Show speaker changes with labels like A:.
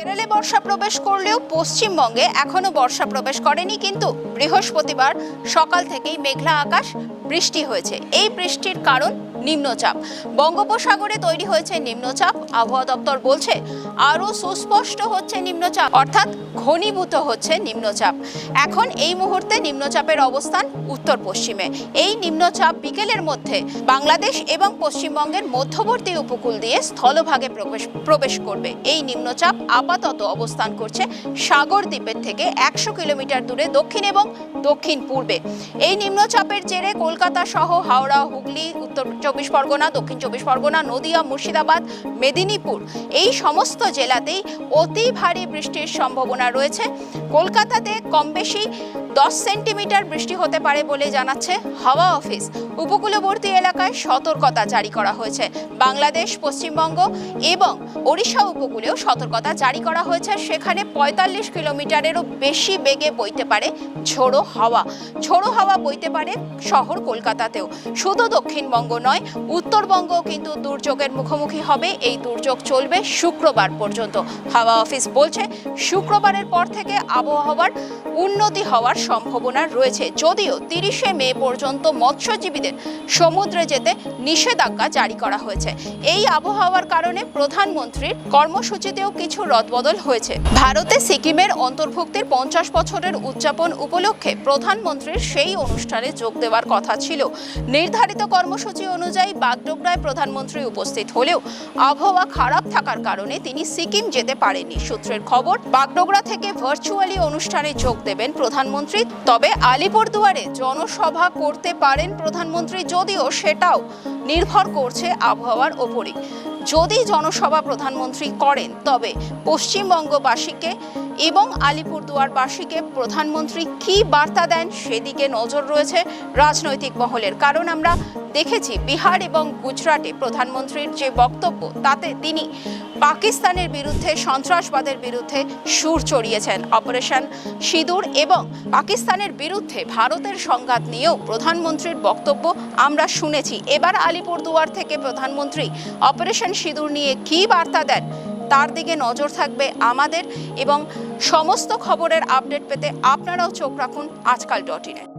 A: কেরলে বর্ষা প্রবেশ করলেও পশ্চিমবঙ্গে এখনও বর্ষা প্রবেশ করেনি, কিন্তু বৃহস্পতিবার সকাল থেকেই মেঘলা আকাশ, বৃষ্টি হয়েছে। এই বৃষ্টির কারণ নিম্নচাপ। বঙ্গোপসাগরে তৈরি হয়েছে নিম্নচাপ। আবহাওয়া দপ্তর বলছে, আরও সুস্পষ্ট হচ্ছে নিম্নচাপ, অর্থাৎ ঘনীভূত হচ্ছে নিম্নচাপ। এখন এই মুহূর্তে নিম্নচাপের অবস্থান উত্তর পশ্চিমে এই নিম্নচাপ বিকেলের মধ্যে বাংলাদেশ এবং পশ্চিমবঙ্গের মধ্যবর্তী উপকূল দিয়ে স্থলভাগে প্রবেশ প্রবেশ করবে। এই নিম্নচাপ আপাতত অবস্থান করছে সাগর দ্বীপের থেকে একশো কিলোমিটার দূরে দক্ষিণ এবং দক্ষিণ পূর্বে। এই নিম্নচাপের জেরে কলকাতা সহ হাওড়া, হুগলি, উত্তর চব্বিশ পরগনা, দক্ষিণ চব্বিশ পরগনা, নদিয়া, মুর্শিদাবাদ, মেদিনীপুর এই সমস্ত জেলাতেই অতি ভারী বৃষ্টির সম্ভাবনা রয়েছে। কলকাতাতে কম বেশি দশ সেন্টিমিটার বৃষ্টি হতে পারে বলে জানাচ্ছে হাওয়া অফিস। উপকূলবর্তী এলাকায় সতর্কতা জারি করা হয়েছে। বাংলাদেশ, পশ্চিমবঙ্গ এবং ওড়িশা উপকূলেও সতর্কতা জারি করা হয়েছে, সেখানে পঁয়তাল্লিশ কিলোমিটারেরও বেশি বেগে বইতে পারে ঝোড়ো হাওয়া। ঝোড়ো হাওয়া বইতে পারে শহর কলকাতাতেও। শুধু দক্ষিণবঙ্গ নয় উত্তরবঙ্গ কিন্তু দুর্যোগের মুখোমুখি হবে। এই দুর্যোগ চলবে শুক্রবার পর্যন্ত। হাওয়া অফিস বলছে, শুক্রবারের পর থেকে আবহাওয়ার উন্নতি হওয়ার সম্ভাবনা রয়েছে। যদিও তিরিশে মে পর্যন্ত মৎস্যজীবীদের সমুদ্রে যেতে নিষেধাজ্ঞা জারি করা হয়েছে। এই আবহাওয়ার কারণে প্রধানমন্ত্রীর কর্মসূচিতেও কিছু রদবদল হয়েছে। ভারতে সিকিমের অন্তর্ভুক্তির পঞ্চাশ বছরের উদযাপন উপলক্ষে প্রধানমন্ত্রীর সেই অনুষ্ঠানে যোগ দেওয়ার কথা ছিল। নির্ধারিত কর্মসূচি অনুযায়ী বাগডোগরায় প্রধানমন্ত্রী উপস্থিত হলেও আবহাওয়া খারাপ থাকার কারণে তিনি সিকিম যেতে পারেননি। সূত্রের খবর, বাগডোগরা থেকে ভার্চুয়ালি অনুষ্ঠানে যোগ দেবেন প্রধানমন্ত্রী। তবে আলিপুরদুয়ারে জনসভা করতে পারেন প্রধানমন্ত্রী যদিও সেটাও নির্ভর করছে আবহাওয়ার ওপরই। যদি জনসভা প্রধানমন্ত্রী করেন, তবে পশ্চিমবঙ্গবাসীকে এবং আলিপুরদুয়ারবাসীকে প্রধানমন্ত্রী কী বার্তা দেন সেদিকে নজর রয়েছে রাজনৈতিক মহলের। কারণ আমরা দেখেছি বিহার এবং গুজরাটে প্রধানমন্ত্রীর যে বক্তব্য, তাতে তিনি পাকিস্তানের বিরুদ্ধে, সন্ত্রাসবাদের বিরুদ্ধে সুর চড়িয়েছেন। অপারেশন সিঁদুর এবং পাকিস্তানের বিরুদ্ধে ভারতের সংঘাত নিয়েও প্রধানমন্ত্রীর বক্তব্য আমরা শুনেছি। এবার আলিপুরদুয়ার থেকে প্রধানমন্ত্রী অপারেশন সিঁদুর নিয়ে কী বার্তা দেন তার দিকে নজর থাকবে আমাদের এবং সমস্ত খবরের আপডেট পেতে আপনারাও চোখ রাখুন আজকাল ডট ইনে